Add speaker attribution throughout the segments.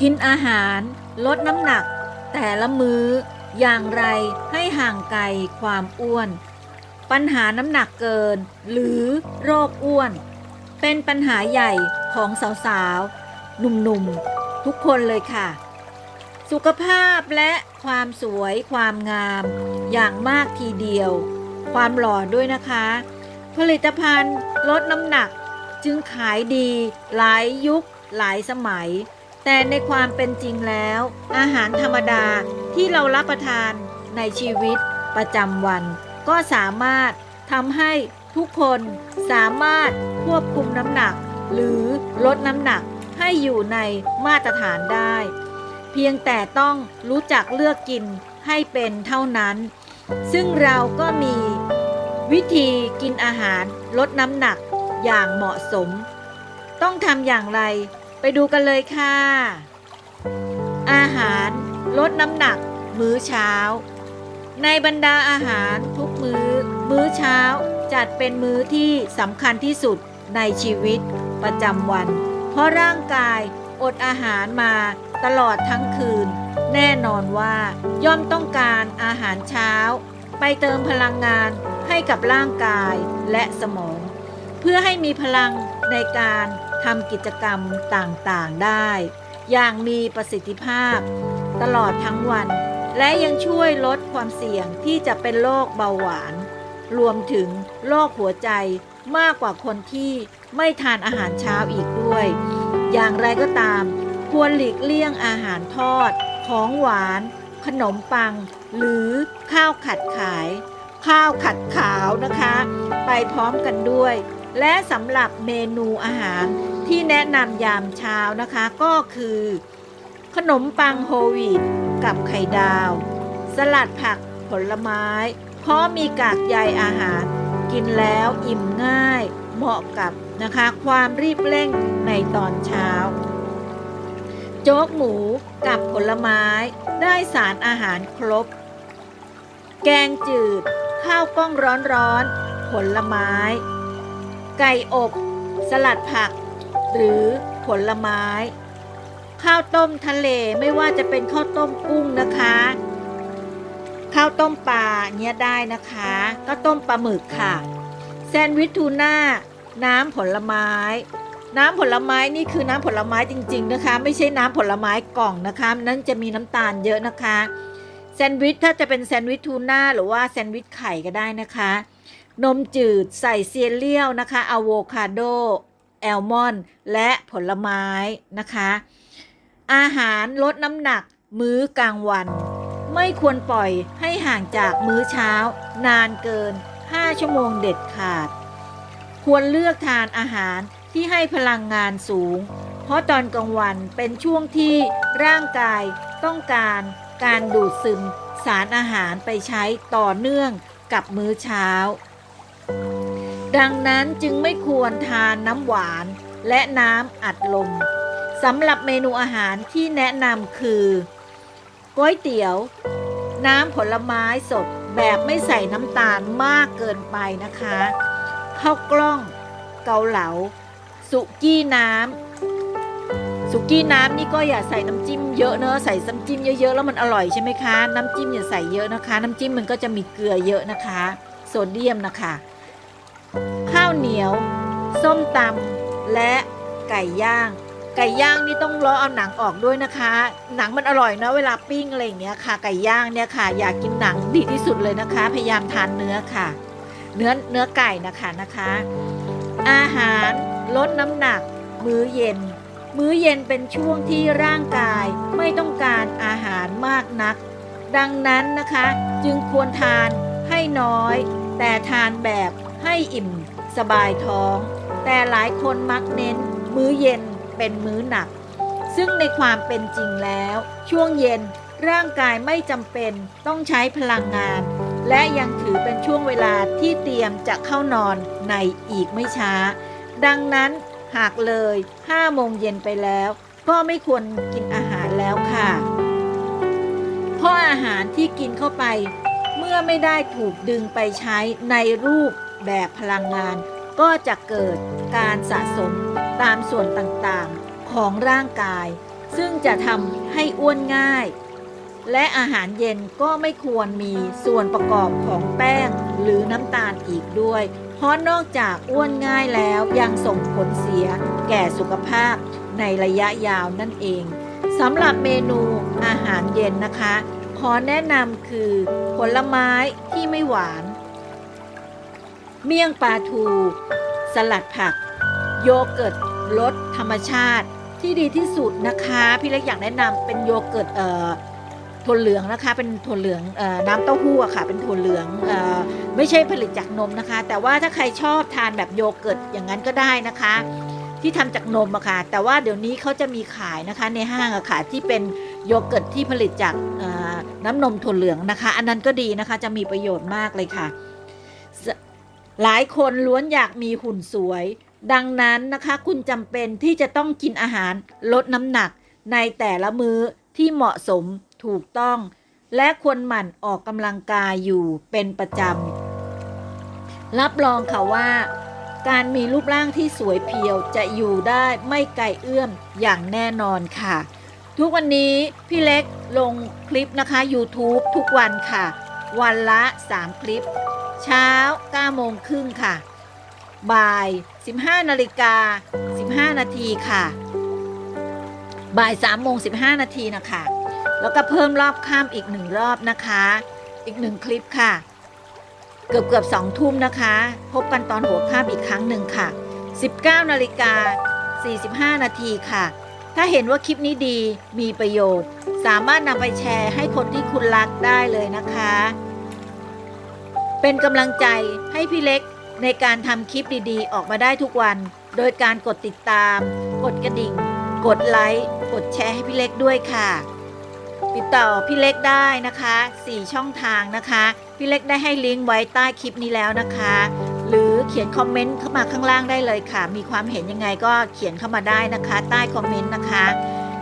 Speaker 1: กินอาหาร ลดน้ำหนัก แต่ละมื้อ อย่างไรให้ห่างไกลความอ้วน ปัญหาน้ำหนักเกิน หรือโรคอ้วน เป็นปัญหาใหญ่ของสาวๆ หนุ่มๆ ทุกคนเลยค่ะ สุขภาพและความสวยความงาม อย่างมากทีเดียว ความหล่อด้วยนะคะ ผลิตภัณฑ์ลดน้ำหนักจึงขายดีหลายยุคหลายสมัย แต่ในความเป็นจริงแล้ว อาหารธรรมดาที่เรารับประทานในชีวิตประจำวัน ก็สามารถทำให้ทุกคนสามารถควบคุมน้ำหนัก หรือลดน้ำหนักให้อยู่ในมาตรฐานได้ เพียงแต่ต้องรู้จักเลือกกินให้เป็นเท่านั้น ซึ่งเราก็มีวิธีกินอาหารลดน้ำหนักอย่างเหมาะสม ต้องทำอย่างไร ไปดูกันเลยค่ะ อาหารลดน้ำหนัก มื้อเช้า ในบรรดาอาหารทุกมื้อ มื้อเช้าจัดเป็นมื้อที่สำคัญที่สุดในชีวิตประจำวัน เพราะร่างกายอดอาหารมาตลอดทั้งคืน แน่นอนว่าย่อมต้องการอาหารเช้า ไปเติมพลังงานให้กับร่างกายและสมอง เพื่อให้มีพลังในการ ทำกิจกรรมต่างๆได้ อย่างมีประสิทธิภาพ ตลอดทั้งวัน และยังช่วยลดความเสี่ยงที่จะเป็นโรคเบาหวาน รวมถึงโรคหัวใจมากกว่าคนที่ไม่ทานอาหารเช้าอีกด้วย อย่างไรก็ตาม ควรหลีกเลี่ยงอาหารทอด ของหวาน ขนมปัง หรือข้าวขัดขาย ข้าวขัดขาวนะคะ ไปพร้อมกันด้วย และสำหรับเมนูอาหาร ที่แนะนำยามเช้านะคะก็คือ ขนมปังโฮลวีตกับไข่ดาว สลัดผักผลไม้ เพราะมีกากใยอาหาร กินแล้วอิ่มง่าย เหมาะกับนะคะ ความรีบเร่งในตอนเช้า โจ๊กหมูกับผลไม้ได้สารอาหารครบ แกงจืด ข้าวกล้องร้อนๆผลไม้ ไก่อบ สลัดผัก หรือผลไม้ ข้าวต้มทะเลไม่ว่าจะเป็นข้าวต้มกุ้งนะคะ ข้าวต้มปลาเนี่ยได้นะคะก็ต้มปลาหมึกค่ะ แซนด์วิชทูน่าน้ำผลไม้ น้ำผลไม้นี่คือน้ำผลไม้จริง ๆนะคะ ไม่ใช่น้ำผลไม้กล่องนะคะนั่นจะมีน้ำตาลเยอะนะคะแซนด์วิชถ้าจะเป็นแซนด์วิชทูน่าหรือว่าแซนด์วิชไข่ก็ได้นะคะ นมจืดใส่เซียเลียลนะคะอะโวคาโด แอลมอนด์และผลไม้นะคะ อาหารลดน้ำหนักมื้อกลางวัน ไม่ควรปล่อยให้ห่างจากมื้อเช้า นานเกิน 5 ชั่วโมงเด็ดขาด ควรเลือกทานอาหารที่ให้พลังงานสูง เพราะตอนกลางวันเป็นช่วงที่ร่างกายต้องการการดูดซึมสารอาหารไปใช้ต่อเนื่องกับมื้อเช้า ดังนั้นจึงไม่ควรทานน้ำหวานและน้ำอัดลมสำหรับเมนูอาหารที่แนะนำคือก๋วยเตี๋ยว น้ำผลไม้สดแบบไม่ใส่น้ำตาลมากเกินไปนะคะข้าวกล้องเกาเหลา สุกี้น้ำสุกี้น้ำนี่ก็อย่าใส่น้ำจิ้มเยอะเนอะใส่น้ำจิ้มเยอะๆแล้วมันอร่อยใช่ไหมคะ น้ำจิ้มอย่าใส่เยอะนะคะ น้ำจิ้มมันก็จะมีเกลือเยอะนะคะ โซเดียมนะคะาวเหนียว ส้มตำและไก่ย่าง ไก่ย่างนี่ต้องเลาะเอาหนังออกด้วยนะคะ หนังมันอร่อยนะเวลาปิ้งอะไรอย่างเงี้ยค่ะ ไก่ย่างเนี่ยค่ะ อยากกินหนังดีที่สุดเลยนะคะ พยายามทานเนื้อค่ะ เนื้อเนื้อไก่นะคะนะคะ อาหารลดน้ำหนัก มื้อเย็น มื้อเย็นเป็นช่วงที่ร่างกายไม่ต้องการอาหารมากนัก ดังนั้นนะคะ จึงควรทานให้น้อย แต่ทานแบบให้อิ่ม สบายท้อง แต่หลายคนมักเน้น มื้อเย็นเป็นมื้อหนัก ซึ่งในความเป็นจริงแล้ว ช่วงเย็นร่างกายไม่จำเป็นต้องใช้พลังงาน และยังถือเป็นช่วงเวลาที่เตรียมจะเข้านอนในอีกไม่ช้า ดังนั้นหากเลย 5 โมงเย็นไปแล้ว ก็ไม่ควรกินอาหารแล้วค่ะ เพราะอาหารที่กินเข้าไป เมื่อไม่ได้ถูกดึงไปใช้ในรูป แบบพลังงาน ก็จะเกิดการสะสมตามส่วนต่างๆของร่างกาย ซึ่งจะทำให้อ้วนง่าย และอาหารเย็นก็ไม่ควรมีส่วนประกอบของแป้งหรือน้ำตาลอีกด้วย เพราะนอกจากอ้วนง่ายแล้วยังส่งผลเสียแก่สุขภาพในระยะยาวนั่นเองสำหรับเมนูอาหารเย็นนะคะ ขอแนะนำคือผลไม้ที่ไม่หวาน เมี่ยงปลาทู สลัดผัก โยเกิร์ตรสธรรมชาติ ที่ดีที่สุดนะคะ พี่เล็กอยากแนะนำเป็นโยเกิร์ตเอ่อถั่วเหลืองนะคะ เป็นถั่วเหลืองเออน้ำเต้าหู้อะค่ะ เป็นถั่วเหลืองเออไม่ใช่ผลิตจากนมนะคะ แต่ว่าถ้าใครชอบทานแบบโยเกิร์ตอย่างนั้นก็ได้นะคะ ที่ทำจากนมอะค่ะ แต่ว่าเดี๋ยวนี้เขาจะมีขายนะคะในห้างอะค่ะ ที่เป็นโยเกิร์ตที่ผลิตจากน้ำนมถั่วเหลืองนะคะ อันนั้นก็ดีนะคะ จะมีประโยชน์มากเลยค่ะ หลายคนล้วนอยากมีหุ่นสวย ดังนั้นนะคะคุณจำเป็นที่จะต้องกินอาหารลดน้ำหนัก ในแต่ละมื้อที่เหมาะสมถูกต้อง และควรหมั่นออกกำลังกายอยู่เป็นประจำ รับรองค่ะว่า การมีรูปร่างที่สวยเพียวจะอยู่ได้ไม่ไกลเอื้อมอย่างแน่นอนค่ะ ทุกวันนี้พี่เล็กลงคลิปนะคะ YouTube ทุกวันค่ะ วันละ 3 คลิป เช้า9โมงครึ่งค่ะ บ่าย 15นาฬิกา15 นาทีค่ะ บ่าย3โมง15 นาทีนะคะ แล้วก็เพิ่มรอบข้ามอีกหนึ่งรอบนะคะ อีกหนึ่งคลิปค่ะ เกือบเกือบสองทุ่มนะคะ พบกันตอนหัวข้ามอีกครั้งหนึ่งค่ะ 19นาฬิกา45 นาทีค่ะถ้าเห็นว่าคลิปนี้ดีมีประโยชน์ สามารถนำไปแชร์ให้คนที่คุณรักได้เลยนะคะ เป็นกำลังใจให้พี่เล็กในการทำคลิปดีๆ ออกมาได้ทุกวัน โดยการกดติดตาม กดกระดิ่ง กดไลค์ กดแชร์ให้พี่เล็กด้วยค่ะ ติดต่อพี่เล็กได้นะคะ 4 ช่องทางนะคะ พี่เล็กได้ให้ลิงก์ไว้ใต้คลิปนี้แล้วนะคะ หรือเขียนคอมเมนต์เข้ามาข้างล่างได้เลยค่ะ มีความเห็นยังไงก็เขียนเข้ามาได้นะคะ ใต้คอมเมนต์นะคะ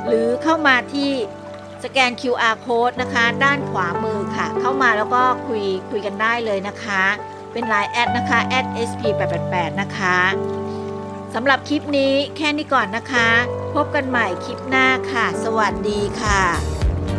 Speaker 1: หรือเข้ามาที่ สแกน QR code นะคะ ด้านขวามือค่ะ เข้ามาแล้วก็คุยคุยกันได้เลยนะคะ เป็น Line แอดนะคะ @sp888 นะคะสำหรับคลิปนี้แค่นี้ก่อนนะคะ พบกันใหม่คลิปหน้าค่ะ สวัสดีค่ะ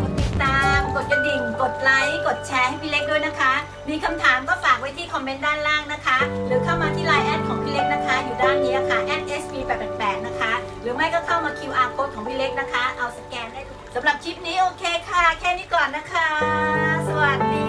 Speaker 1: กดติดตามกดกระดิ่ง กดไลค์ กดแชร์ให้พี่เล็กด้วยนะคะ มีคำถามก็ฝากไว้ที่คอมเมนต์ด้านล่างนะคะ หรือเข้ามาที่ไลน์แอดของพี่เล็กนะคะ อยู่ด้านนี้ค่ะ @sp888 นะคะ หรือไม่ก็เข้ามา QR code ของพี่เล็กนะคะ เอาสแกนได้ สำหรับคลิปนี้โอเคค่ะ แค่นี้ก่อนนะคะ สวัสดี